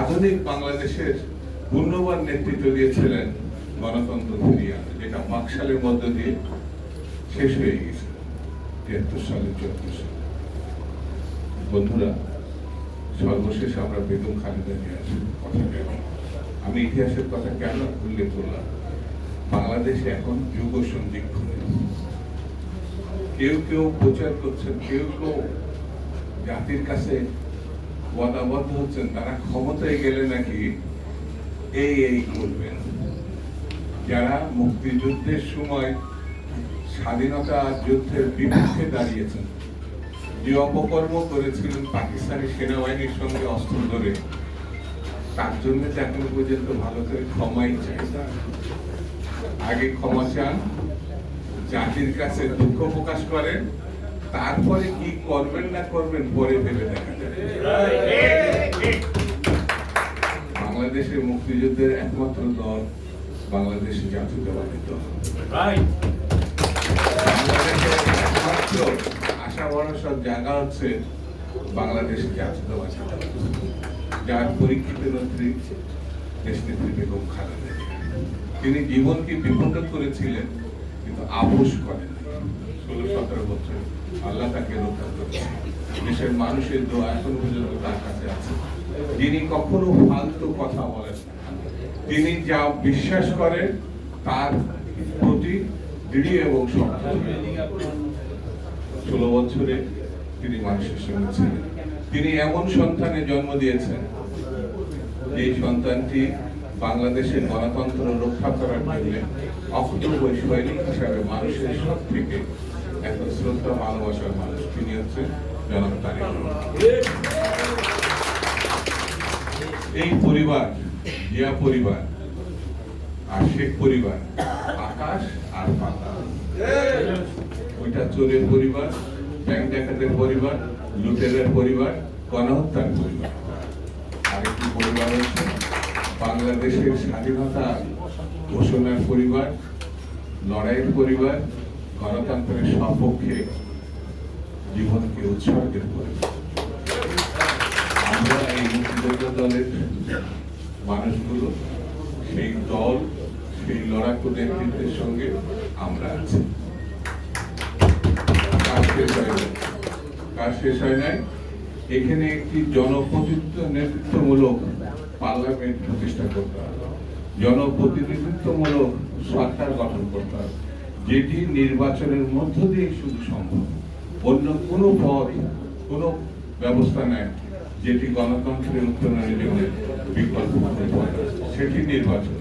আধুনিক বাংলাদেশের পূর্ণবান নেতৃত্ব দিয়েছিলেন গণতন্ত্র ফিরিয়ে যেটা মাকশালের মধ্য দিয়ে শেষ হয়ে গেছে, তিয়াত্তর সালে, চুয়াত্তর সালে। বন্ধুরা, সর্বশেষ আমরা বেগম খালেদা জিয়ার কথা কেন আমি ইতিহাসের কথা কেন উল্লেখ করলাম? বাংলাদেশে এখন যুগ সন্দিগ্ধ কেউ কেউ প্রচার করছেন, কেউ কেউ জাতির কাছে ওয়াদাবদ্ধ হচ্ছেন, তারা ক্ষমতায় গেলে নাকি এই এই করবেন। যারা মুক্তিযুদ্ধের সময় স্বাধীনতা যুদ্ধের বিপক্ষে দাঁড়িয়েছেন, যে অপকর্ম করেছিলেন পাকিস্তানি সেনাবাহিনীর সঙ্গে অস্ত্র ধরে, তার জন্য এখনও পর্যন্ত ভালো করে ক্ষমাই চাই। আগে ক্ষমা চান, জাতির কাছে দুঃখ প্রকাশ করেন তারপরে কি করবেন না করবেন পরে ভেবে দেখা যাবে। বাংলাদেশের মুক্তিযুদ্ধের একমাত্র দল বাংলাদেশ জাতীয়তাবাদী দল। বাংলাদেশের একমাত্র আশা ভরসার জায়গা হচ্ছে বাংলাদেশের জাতীয়তাবাদী দল। যার পরীক্ষিত নেত্রী দেশনেত্রী বেগম খালেদা। তিনি জীবনকে বিপন্ন করেছিলেন কিন্তু আপোষ করেন ষোলো, সতেরো বছর। আল্লাহ তাকে রক্ষা দেশের মানুষের দোয়া এখন পর্যন্ত তার কাছে আছে। যিনি কখনো ফালতু কথা বলেন তিনি যা বিশ্বাস করেন, তার প্রতি দৃঢ় এবং শক্ত ষোলো বছরে তিনি মানুষের সঙ্গে ছিলেন। তিনি এমন সন্তানের জন্ম দিয়েছেন এই সন্তানটি বাংলাদেশের গণতন্ত্র রক্ষা করার জন্য অকুত সৈনিক হিসাবে মানুষের সব থেকে এত শ্রদ্ধা ভালোবাসার মানুষ তিনি হচ্ছেন জনাব এই পরিবার, জিয়া পরিবার আর শেখ পরিবার, আকাশ আর পাতাল ওইটা চোরের পরিবার, ব্যাংক ডাকাতের পরিবার, লুটেরের পরিবার, গণহত্যার পরিবার। আরেকটি পরিবার হচ্ছে বাংলাদেশের স্বাধীনতা ঘোষণার পরিবার, লড়াইয়ের পরিবার গণতন্ত্রের সপক্ষে জীবনকে উৎসর্গের পরিবার আমরা এই মুক্তিযোদ্ধা দলের মানুষগুলো, সেই দল, সেই লড়াকু নেতৃত্বের সঙ্গে আমরা আছি। কাজ শেষ হয় নাই। এখানে একটি জনপ্রতিনিধিত্ব নেতৃত্বমূলক পার্লামেন্ট প্রতিষ্ঠা করতে হবে। জনপ্রতিনিধিত্বমূলক সরকার গঠন করতে হবে। যেটি নির্বাচনের মধ্য দিয়ে শুধু সম্ভব। অন্য কোনো পথ কোনো ব্যবস্থা নেয় যেটি গণতন্ত্রের উত্তরণের জন্য বিকল্প সেটি নির্বাচন।